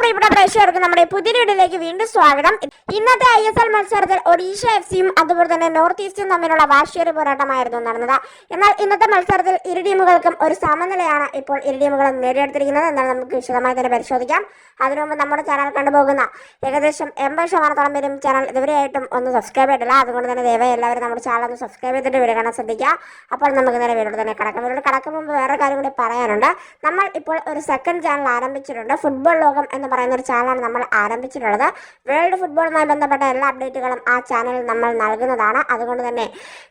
പ്രിയപ്പെട്ട പ്രേക്ഷകർക്ക് നമ്മുടെ പുതിയ വീഡിയോയിലേക്ക് വീണ്ടും സ്വാഗതം. ഇന്നത്തെ ഐ എസ് എൽ മത്സരത്തിൽ ഒഡീഷ എഫ് സിയും അതുപോലെ തന്നെ നോർത്ത് ഈസ്റ്റും തമ്മിലുള്ള വാശിയേറിയ പോരാട്ടമായിരുന്നു നടന്നത്. എന്നാൽ ഇന്നത്തെ മത്സരത്തിൽ ഇരു ടീമുകൾക്കും ഒരു സമനിലയാണ് ഇപ്പോൾ ഇരു ടീമുകളും നേടിയെടുത്തിരിക്കുന്നത് എന്നാൽ നമുക്ക് വിശദമായി തന്നെ പരിശോധിക്കാം. അതിനു മുമ്പ് നമ്മുടെ ചാനൽ കണ്ടുപോകുന്ന ഏകദേശം എൺപത് ശതമാനത്തോളം പേരും ചാനൽ ഇതുവരെയായിട്ടും ഒന്ന് സബ്സ്ക്രൈബ് ചെയ്തിട്ടില്ല. അതുകൊണ്ട് തന്നെ ദയവായി എല്ലാവരും നമ്മുടെ ചാനൽ ഒന്ന് സബ്സ്ക്രൈബ് ചെയ്തിട്ട് വീഡിയോ കാണാൻ ശ്രദ്ധിക്കുക. അപ്പോൾ നമുക്ക് നേരെ വീഡിയോ തന്നെ കിടക്കാം. വീഡിയോ കിടക്കും മുമ്പ് വേറെ കാര്യം കൂടി പറയാനുണ്ട്. നമ്മൾ ഇപ്പോൾ ഒരു സെക്കൻഡ് ചാനൽ ആരംഭിച്ചിട്ടുണ്ട്. ഫുട്ബോൾ ലോകം എന്ന് പറയുന്ന ഒരു ചാനലാണ് നമ്മൾ ആരംഭിച്ചിട്ടുള്ളത്. വേൾഡ് ഫുട്ബോളുമായി ബന്ധപ്പെട്ട എല്ലാ അപ്ഡേറ്റുകളും ആ ചാനലിൽ നമ്മൾ നൽകുന്നതാണ്. അതുകൊണ്ട് തന്നെ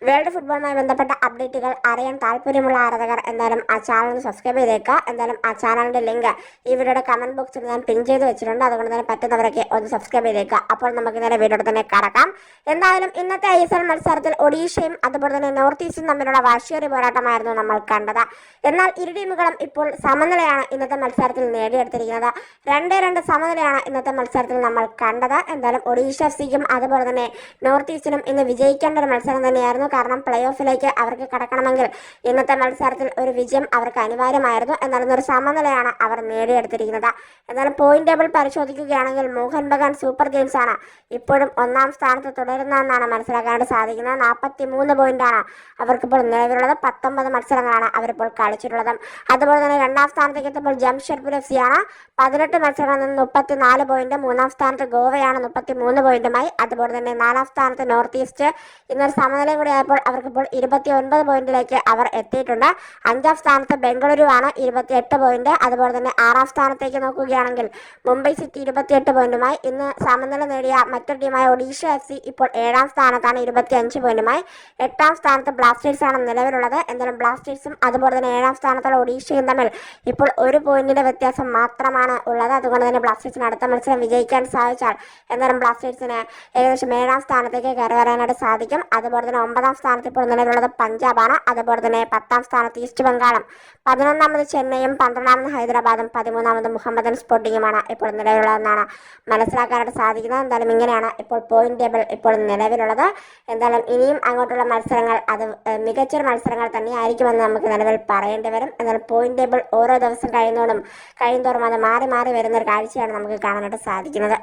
വേൾഡ് ഫുട്ബോളുമായി ബന്ധപ്പെട്ട അപ്ഡേറ്റുകൾ അറിയാൻ താല്പര്യമുള്ള ആരാധകർ എന്തായാലും ആ ചാനൽ സബ്സ്ക്രൈബ് ചെയ്തേക്കുക. എന്തായാലും ആ ചാനലിന്റെ ലിങ്ക് ഈ വീഡിയോയുടെ കമന്റ് ബോക്സിൽ ഞാൻ പിൻ ചെയ്ത് വെച്ചിട്ടുണ്ട്. അതുകൊണ്ട് തന്നെ പറ്റുന്നവരൊക്കെ ഒന്ന് സബ്സ്ക്രൈബ് ചെയ്തേക്കുക. അപ്പോൾ നമുക്ക് നേരെ വീഡിയോ തന്നെ കടക്കാം. എന്തായാലും ഇന്നത്തെ ഐ എസ് എൽ മത്സരത്തിൽ ഒഡീഷയും അതുപോലെ തന്നെ നോർത്ത് ഈസ്റ്റും തമ്മിലുള്ള വാശിയേറിയ പോരാട്ടമായിരുന്നു നമ്മൾ കണ്ടത്. എന്നാൽ ഇരു ടീമുകളും ഇപ്പോൾ സമനിലയാണ് ഇന്നത്തെ മത്സരത്തിൽ നേടിയെടുത്തിരിക്കുന്നത്. രണ്ടേ രണ്ട് സമനിലയാണ് ഇന്നത്തെ മത്സരത്തിൽ നമ്മൾ കണ്ടത്. എന്തായാലും ഒഡീഷ എഫ് സിക്കും അതുപോലെ തന്നെ നോർത്ത് ഈസ്റ്റിനും ഇന്ന് വിജയിക്കേണ്ട ഒരു മത്സരം തന്നെയായിരുന്നു. കാരണം പ്ലേ ഓഫിലേക്ക് അവർക്ക് കടക്കണമെങ്കിൽ ഇന്നത്തെ മത്സരത്തിൽ ഒരു വിജയം അവർക്ക് അനിവാര്യമായിരുന്നു. എന്നാൽ ഇന്നൊരു സമനിലയാണ് അവർ നേടിയെടുത്തിരിക്കുന്നത്. എന്നാലും പോയിന്റ് ടേബിൾ പരിശോധിക്കുകയാണെങ്കിൽ മോഹൻ ബഗാൻ സൂപ്പർ ജെയിംസ് ആണ് ഇപ്പോഴും ഒന്നാം സ്ഥാനത്ത് തുടരുന്നതെന്നാണ് മനസ്സിലാക്കാനായിട്ട് സാധിക്കുന്നത്. നാൽപ്പത്തി മൂന്ന് പോയിന്റാണ് അവർക്കിപ്പോൾ നിലവിലുള്ളത്. പത്തൊമ്പത് മത്സരങ്ങളാണ് അവരിപ്പോൾ കളിച്ചിട്ടുള്ളത്. അതുപോലെ തന്നെ രണ്ടാം സ്ഥാനത്തേക്ക് എത്തുമ്പോൾ ജംഷഡ്പൂർ എഫ് സി ആണ് പതിനെട്ട് മത്സരങ്ങളിൽ നിന്ന് മുപ്പത്തി നാല് പോയിന്റ് മൂന്നാം സ്ഥാനത്ത് ഗോവയാണ് മുപ്പത്തി മൂന്ന് പോയിന്റുമായി അതുപോലെ തന്നെ നാലാം സ്ഥാനത്ത് നോർത്ത് ഈസ്റ്റ്. ഇന്നൊരു സമനിലയും കൂടി ആയപ്പോൾ അവർക്കിപ്പോൾ ഇരുപത്തി ഒൻപത് പോയിന്റിലേക്ക് അവർ എത്തിയിട്ടുണ്ട്. അഞ്ചാം സ്ഥാനത്ത് ബംഗളൂരു ആണ് ഇരുപത്തി എട്ട് പോയിന്റ് അതുപോലെ തന്നെ ആറാം സ്ഥാനത്തേക്ക് നോക്കുകയാണെങ്കിൽ മുംബൈ സിറ്റി ഇരുപത്തിയെട്ട് പോയിന്റുമായി ഇന്ന് സമനില നേടിയ മറ്റൊരു ടീമായ ഒഡീഷ എഫ് സി ഇപ്പോൾ ഏഴാം സ്ഥാനത്താണ് ഇരുപത്തി അഞ്ച് പോയിന്റുമായി എട്ടാം സ്ഥാനത്ത് ബ്ലാസ്റ്റേഴ്സ് ആണ് നിലവിലുള്ളത്. എന്തായാലും ബ്ലാസ്റ്റേഴ്സും അതുപോലെ തന്നെ ഏഴാം സ്ഥാനത്തുള്ള ഒഡീഷയും തമ്മിൽ ഇപ്പോൾ ഒരു പോയിന്റിന്റെ വ്യത്യാസം മാത്രമാണ് ഉള്ളത്. അതുകൊണ്ട് തന്നെ ബ്ലാസ്റ്റേഴ്സിന് അടുത്ത മത്സരം വിജയിക്കാൻ സാധിച്ചാൽ എന്തായാലും ബ്ലാസ്റ്റേഴ്സിന് ഏകദേശം ഏഴാം സ്ഥാനത്തേക്ക് കയറി വരാനായിട്ട് സാധിക്കും. അതുപോലെ തന്നെ ഒമ്പതാം സ്ഥാനത്ത് ഇപ്പോൾ നിലവിലുള്ളത് പഞ്ചാബാണ്. അതുപോലെ തന്നെ പത്താം സ്ഥാനത്ത് ഈസ്റ്റ് ബംഗാളും. പതിനൊന്നാമത് ചെന്നൈയും പന്ത്രണ്ടാമത് ഹൈദരാബാദും പതിമൂന്നാമത് മുഹമ്മദൻ സ്പോർട്ടിങ്ങുമാണ് ഇപ്പോൾ നിലവിലുള്ളതെന്നാണ് മനസ്സിലാക്കാനായിട്ട് സാധിക്കുന്നത്. എന്തായാലും ഇങ്ങനെയാണ് ഇപ്പോൾ പോയിന്റ് ടേബിൾ ഇപ്പോൾ നിലവിലുള്ളത്. എന്തായാലും ഇനിയും അങ്ങോട്ടുള്ള മത്സരങ്ങൾ അത് മികച്ചൊരു മത്സരങ്ങൾ തന്നെയായിരിക്കുമെന്ന് നമുക്ക് നിലവിൽ പറയേണ്ടി വരും. എന്നാൽ പോയിന്റ് ടേബിൾ ഓരോ ദിവസം കഴിയുന്നതോടും കഴിയുന്നതോറും അത് മാറി മാറി വരുന്ന ഒരു കാഴ്ചയാണ് നമുക്ക് കാണാനായിട്ട് സാധിക്കുന്നത്.